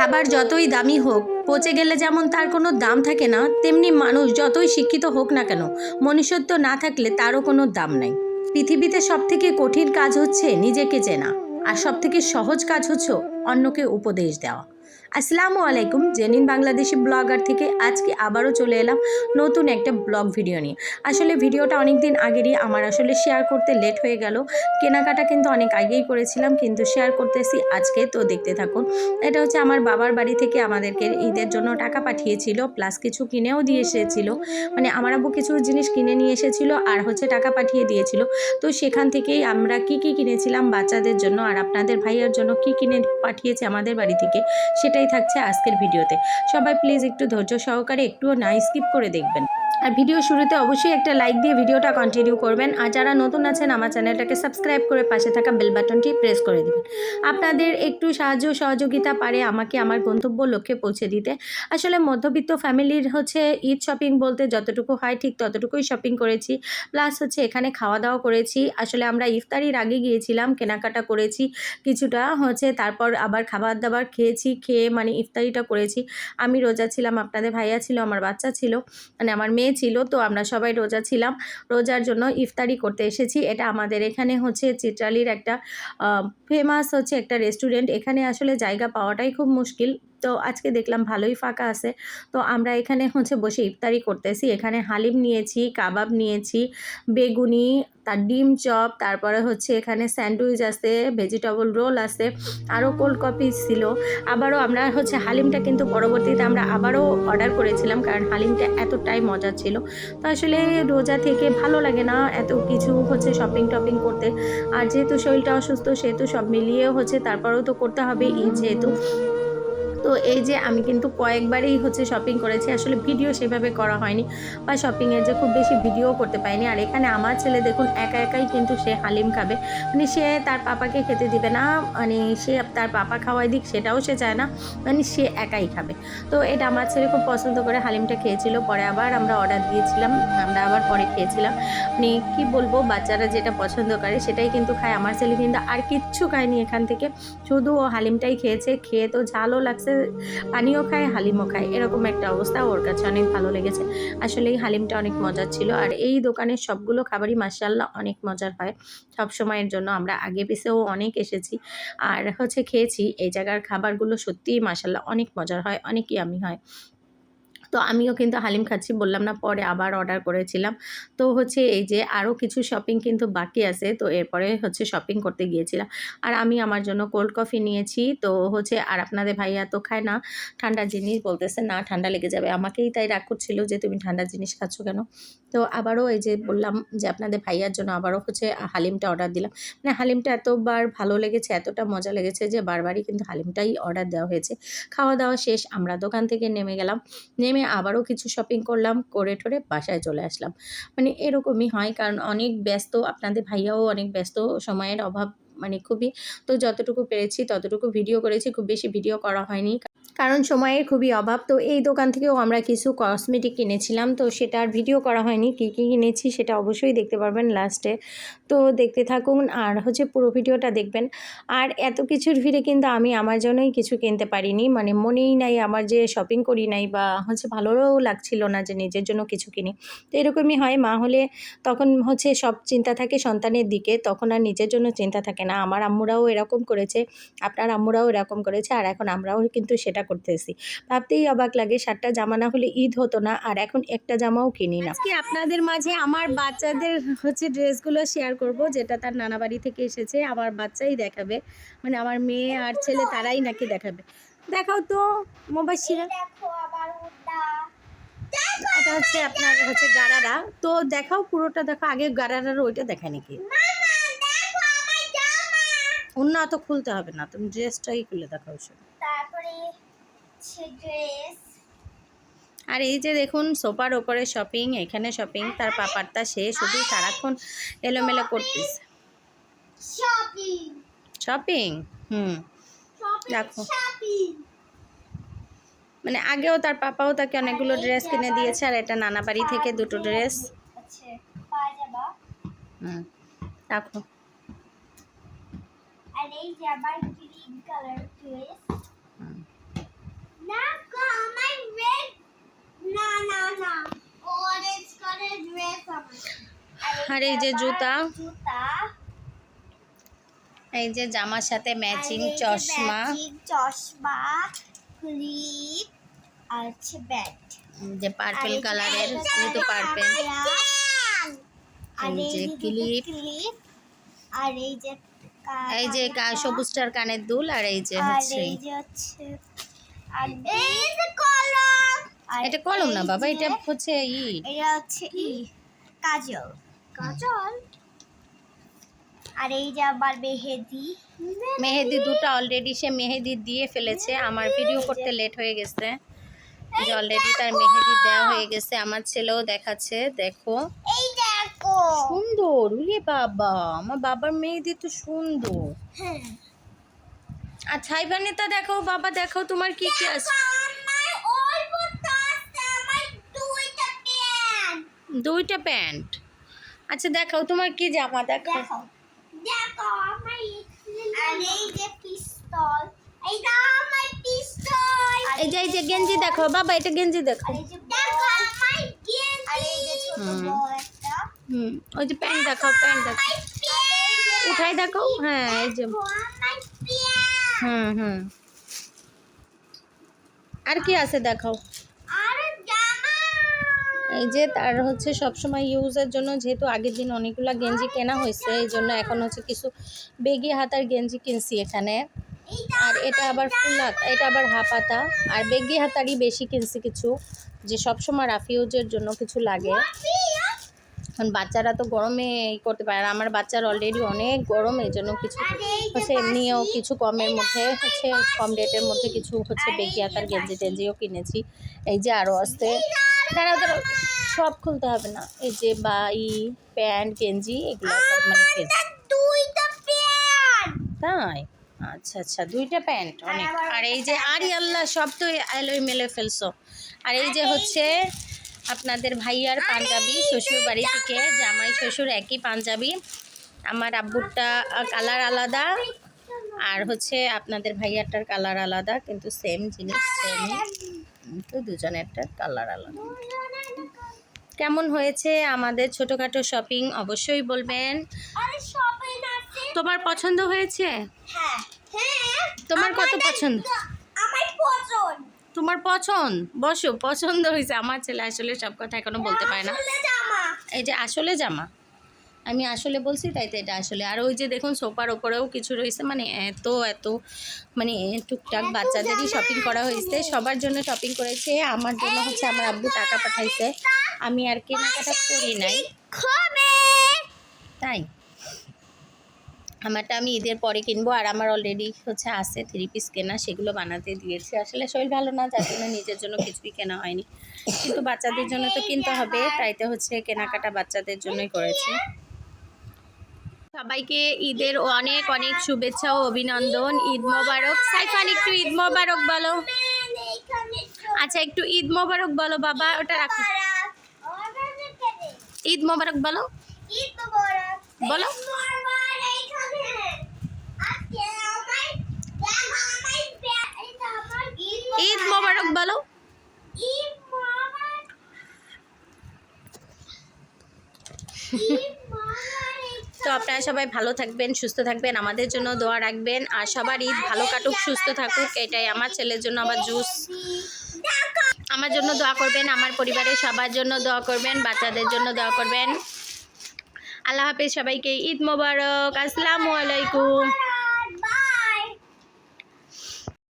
খাবার যতই দামি হোক, পচে গেলে যেমন তার কোনো দাম থাকে না, তেমনি মানুষ যতই শিক্ষিত হোক না কেন, মনুষ্যত্ব না থাকলে তারও কোনো দাম নাই। পৃথিবীতে সবথেকে কঠিন কাজ হচ্ছে নিজেকে চেনা, আর সবথেকে সহজ কাজ হচ্ছে অন্যকে উপদেশ দেওয়া। আসসালামু আলাইকুম, জেনিন বাংলাদেশি ব্লগার থেকে আজকে আবারও চলে এলাম নতুন একটা ব্লগ ভিডিও নিয়ে। আসলে ভিডিওটা অনেক দিন আগেরই আমার আসলে শেয়ার করতে লেট হয়ে গেল। কেনাকাটা কিন্তু অনেক আগেই করেছিলাম, কিন্তু শেয়ার করতেছি আজকে, তো দেখতে থাকুন। এটা হচ্ছে আমার বাবার বাড়ি থেকে আমাদেরকে ঈদের জন্য টাকা পাঠিয়েছিল প্লাস কিছু কিনেও দিয়ে এসেছিল। মানে আমার আব্বু কিছু জিনিস কিনে নিয়ে এসেছিল আর হচ্ছে টাকা পাঠিয়ে দিয়েছিল। তো সেখান থেকেই আমরা কি কি কিনেছিলাম বাচ্চাদের জন্য আর আপনাদের ভাইয়ার জন্য কি কিনে পাঠিয়েছে আমাদের বাড়ি থেকে সেটাই থাকছে আজকের ভিডিওতে। সবাই প্লিজ একটু ধৈর্য সহকারে একটুও না স্কিপ করে দেখবেন। আর ভিডিও শুরুতে অবশ্যই একটা লাইক দিয়ে ভিডিওটা কন্টিনিউ করবেন। আর যারা নতুন আছেন, আমার চ্যানেলটাকে সাবস্ক্রাইব করে পাশে থাকা বেল বাটনটি প্রেস করে দেবেন। আপনাদের একটু সাহায্য সহযোগিতা পারে আমাকে আমার গন্তব্য লক্ষ্যে পৌঁছে দিতে। আসলে মধ্যবিত্ত ফ্যামিলির হচ্ছে ঈদ শপিং বলতে যতটুকু হয় ঠিক ততটুকুই শপিং করেছি। প্লাস হচ্ছে এখানে খাওয়া দাওয়া করেছি। আসলে আমরা ইফতারির আগে গিয়েছিলাম, কেনাকাটা করেছি কিছুটা হচ্ছে। তারপর আবার খাবার দাবার খেয়েছি, খেয়ে মানে ইফতারিটা করেছি। আমি রোজা ছিলাম, আপনাদের ভাইয়া ছিল, আমার বাচ্চা ছিল। মানে আমার মেয়ে ছিল, তো আমরা সবাই রোজা ছিলাম। রোজার জন্য ইফতারি করতে এসেছি। এটা আমাদের এখানে হচ্ছে চিত্রালির একটা ফেমাস হচ্ছে একটা রেস্টুরেন্ট এখানে আসলে জায়গা পাওয়াটাই খুব মুশকিল। তো আজকে দেখলাম ভালোই ফাঁকা আছে। তো আমরা এখানে হচ্ছে বসে ইফতারি করতেছি। এখানে হালিম নিয়েছি, কাবাব নিয়েছি, বেগুনি তার ডিম চপ, তারপরে হচ্ছে এখানে স্যান্ডউইচ আছে, ভেজিটেবল রোল আছে, আরও কোল্ড কফি ছিল। আবারও আমরা হচ্ছে হালিমটা কিন্তু পরবর্তীতে আমরা আবারও অর্ডার করেছিলাম কারণ হালিমটা এতটাই মজা ছিল। তো আসলে রোজা থেকে ভালো লাগে না এত কিছু হচ্ছে শপিং টপিং করতে। আর যেহেতু শরীরটা অসুস্থ, সেহেতু সব মিলিয়ে হচ্ছে তারপরেও তো করতে হবে, ঈদ যেহেতু। তো এই যে আমি কিন্তু কয়েকবারই হচ্ছে শপিং করেছি, আসলে ভিডিও সেভাবে করা হয়নি বা শপিংয়ের যে খুব বেশি ভিডিও করতে পারিনি। আর এখানে আমার ছেলে দেখুন, একা একাই কিন্তু সে হালিম খাবে। মানে সে তার পাপাকে খেতে দিবে না মানে সে তার পাপা খাওয়াই দিক সেটাও সে চায় না মানে সে একাই খাবে। তো এটা আমার ছেলে খুব পছন্দ করে হালিমটা খেয়েছিল, পরে আবার আমরা অর্ডার দিয়েছিলাম, আমরা আবার পরে খেয়েছিলাম। মানে কী বলব, বাচ্চারা যেটা পছন্দ করে সেটাই কিন্তু খায়। আমার ছেলে কিন্তু আর কিচ্ছু খায়নি এখান থেকে, শুধু ও হালিমটাই খেয়েছে, খেয়ে তো ঝালও লাগছে পানিও খায়, হালিমও খায়, এরকম একটা অবস্থা ওর কাছে অনেক ভালো লেগেছে। আসলে এই হালিমটা অনেক মজার ছিল আর এই দোকানের সবগুলো খাবারই মাসাল্লাহ অনেক মজার হয়। সব সময়ের জন্য আমরা আগে পিছেও অনেক এসেছি আর হচ্ছে খেয়েছি। এই জায়গার খাবারগুলো সত্যিই মাসাল্লাহ অনেক মজার হয়, অনেকই আমি হয়। তো আমিও কিন্তু হালিম খাচ্ছি, বললাম না পরে আবার অর্ডার করেছিলাম। তো হচ্ছে এই যে আরও কিছু শপিং কিন্তু বাকি আছে, তো এরপরে হচ্ছে শপিং করতে গিয়েছিলাম। আর আমি আমার জন্য কোল্ড কফি নিয়েছি, তো হচ্ছে আর আপনাদের ভাইয়া তো খায় না, ঠান্ডা জিনিস বলতেছে না, ঠান্ডা লেগে যাবে। আমাকেই তাই রাগ করছিল যে তুমি ঠান্ডা জিনিস খাচ্ছ কেন? তো আবারও এই যে বললাম যে আপনাদের ভাইয়ার জন্য আবারও হচ্ছে হালিমটা অর্ডার দিলাম। মানে হালিমটা এতবার ভালো লেগেছে, এতটা মজা লেগেছে যে বারবারই কিন্তু হালিমটাই অর্ডার দেওয়া হয়েছে। খাওয়া দাওয়া শেষ, আমরা দোকান থেকে নেমে গেলাম। নেমে আবারও কিছু শপিং করলাম, করে ঠরে বাসায় চলে আসলাম। মানে এরকমই হয়, কারণ অনেক ব্যস্ত, আপনাদের ভাইয়াও অনেক ব্যস্ত সময়ের অভাব মানে খুবই, তো যতটুকু পেরেছি ততটুকু ভিডিও করেছি, খুব বেশি ভিডিও করা হয়নি। কারণ সময়ের খুবই অভাব, তো এই দোকান থেকেও আমরা কিছু কসমেটিক কিনেছিলাম, তো সেটার ভিডিও করা হয়নি। কী কী কিনেছি সেটা অবশ্যই দেখতে পারবেন লাস্টে তো দেখতে থাকুন, আর হচ্ছে পুরো ভিডিওটা দেখবেন। আর এত কিছুর ভিড়ে কিন্তু আমি আমার জন্যই কিছু কিনতে পারিনি মানে মনেই নাই, আমার যে শপিং করি নাই বা হচ্ছে ভালোও লাগছিল না যে নিজের জন্য কিছু কিনি। তো এরকমই হয়, মা হলে তখন হচ্ছে সব চিন্তা থাকে সন্তানের দিকে, তখন আর নিজের জন্য চিন্তা থাকে না। আমার আম্মুরাও এরকম করেছে, আপনার আম্মুরাও এরকম করেছে, আর এখন আমরাও কিন্তু সেটা করতেছি। ভাবতেই অবাক লাগে, সাতটা জামা না হলে ঈদ হতো না, আর এখন একটা জামাও কিনি না। আজকে আপনাদের মাঝে আমার বাচ্চাদের হচ্ছে ড্রেসগুলো শেয়ার করব, যেটা তার নানা বাড়ি থেকে এসেছে, আমার বাচ্চাই দেখাবে। মানে আমার মেয়ে আর ছেলে তারাই নাকি দেখাবে। দেখাও তো, মোবাইল এটা হচ্ছে আপনার হচ্ছে গারারা। তো দেখাও পুরোটা, দেখো, আগে গারারার ওইটা দেখায় নাকি মামা দেখো আমার জামা অন্য অত খুলতে হবে না তুমি ড্রেসটাই খুলে দেখাও শুধু তারপরে ড্রেস আর এই যে দেখুন সোফার ওপরে শপিং এখানে শপিং তার পাপারটা সে শুধু সারাক্ষণ এলোমেলো করতেছে। শপিং হুম। দেখো। মানে আগেও তার পাপাও তাকে অনেকগুলো ড্রেস কিনে দিয়েছে আর এটা নানা বাড়ি থেকে দুটো ড্রেস আচ্ছা হুম। দেখো। আর এই যে আর এই যে জুতা। এই যে জামার সাথে ম্যাচিং চশমা। চশমা ক্লিপ আছে ব্যাট যে পার্পল কালারের যেহেতু পার্পল আর এই যে ক্লিপ আর এই যে এই যে সবুজটার কানের দুল আর এই যে হচ্ছে এটা কলম না বাবা এটা হচ্ছে ই। এটা হচ্ছে ই। কাজল। কাজল? আর এই যে আবার মেহেদি। মেহেদি দুটো অলরেডি সে মেহেদি দিয়ে ফেলেছে। আমার ভিডিও করতে লেট হয়ে গেছে। যে অলরেডি তার মেহেদি দেওয়া হয়ে গেছে। আমার ছেলেও দেখাচ্ছে দেখো। এই দেখো সুন্দর উরে বাবা আমার বাবার মেহেদি তো সুন্দর। হ্যাঁ। আচ্ছা ইভানিতা দেখো বাবা দেখো তোমার কি কি আছে? দুইটা প্যান্ট। আচ্ছা দেখাও তোমার কি জামা দেখো? দেখো দেখো আমার এই যে পিস্তল এইটা আমার পিস্তল। এই যে এই যে গেঞ্জি দেখো বাবা এটা গেঞ্জি দেখো। আর দেখো আমার গেঞ্জি। আর এই যে ছোট হুম। ওই যে প্যান্ট দেখো প্যান্ট দেখো উঠাই দেখো হ্যাঁ এই যে। হুম হুম। আর কি আছে দেখো এই যে তার হচ্ছে সবসময় ইউজের জন্য যেহেতু আগের দিন অনেকগুলো গেঞ্জি কেনা হয়েছে, এই জন্য এখন হচ্ছে কিছু বেগি হাতার গেঞ্জি কিনছি এখানে। আর এটা আবার ফুল হাত, এটা আবার হাফ হাতা। আর বেগি হাতারই বেশি কিনছি কিছু, যে সবসময় রাফি ইউজের জন্য কিছু লাগে। এখন বাচ্চারা তো গরমে ই করতে পারে আর আমার বাচ্চার অলরেডি অনেক গরম এই জন্য কিছু হচ্ছে এমনিও কিছু কমের মধ্যে হচ্ছে কম রেটের মধ্যে কিছু হচ্ছে বেগি আকার গেঞ্জি টেঞ্জিও কিনেছি। এই যে আরও আসতে তারা দাঁড়াও সব খুলতে হবে না। এই যে বা ই প্যান্ট গেঞ্জি এগুলো সব মানে তাই? আচ্ছা আচ্ছা দুইটা প্যান্ট অনেক। আর এই যে আরে আল্লাহ সব তো এলোই মেলে ফেলছো। আর এই যে হচ্ছে আপনাদের ভাইয়ার পাঞ্জাবি শ্বশুর বাড়ি থেকে জামাই শ্বশুর একই পাঞ্জাবি। আমার আব্বুরটা কালার আলাদা। আর হচ্ছে আপনাদের ভাইয়ারটার কালার আলাদা কিন্তু সেম জিনিস সেমই তো দুজনেরটার কালার আলাদা। কেমন হয়েছে আমাদের ছোটোখাটো শপিং অবশ্যই বলবেন। তোমার পছন্দ হয়েছে? তোমার কত পছন্দ? তোমার পছন্দ? বসো পছন্দ হয়েছে। আমার ছেলে আসলে সব কথা এখনও বলতে পারে না। এই যে আসলে জামা। আমি আসলে বলছি তাই তো এটা আসলে। আর ওই যে দেখুন সোফার ওপরেও কিছু রয়েছে। মানে এত এত মানে টুকটাক বাচ্চাদেরই শপিং করা হয়েছে। সবার জন্য শপিং করেছে। আমার জন্য হচ্ছে আমার আব্বু টাকা পাঠাইছে। আমি আর কেনাকাটা করি নাই। তাই? আমারটা আমি ঈদের পরে কিনবো আর আমার অলরেডি হচ্ছে আছে থ্রি পিস কেনা সেগুলো বানাতে দিয়েছি। আসলে শরীর ভালো না যার জন্য নিজের জন্য কিছুই কেনা হয়নি। কিন্তু বাচ্চাদের জন্য তো কিনতে হবে তাই তো হচ্ছে কেনাকাটা বাচ্চাদের জন্যই করেছি। সবাইকে ঈদের অনেক অনেক শুভেচ্ছা ও অভিনন্দন। ঈদ মোবারক। সাইফান একটু ঈদ মোবারক বলো। আচ্ছা একটু ঈদ মোবারক বলো বাবা ওটা রাখো। ঈদ মোবারক। বলো। বলো। ঈদ মোবারক বলো ঈদ মোবারক ঈদ মোবারক তো আপনারা সবাই ভালো থাকবেন, সুস্থ থাকবেন, আমাদের জন্য দোয়া রাখবেন আর সবার ঈদ ভালো কাটুক, সুস্থ থাকুক, এটাই আমার ছেলের জন্য আবার জুস। আমার জন্য দোয়া করবেন, আমার পরিবারের সবার জন্য দোয়া করবেন, বাচ্চাদের জন্য দোয়া করবেন। আল্লাহ হাফেজ সবাইকে ঈদ মোবারক। আসসালামু আলাইকুম।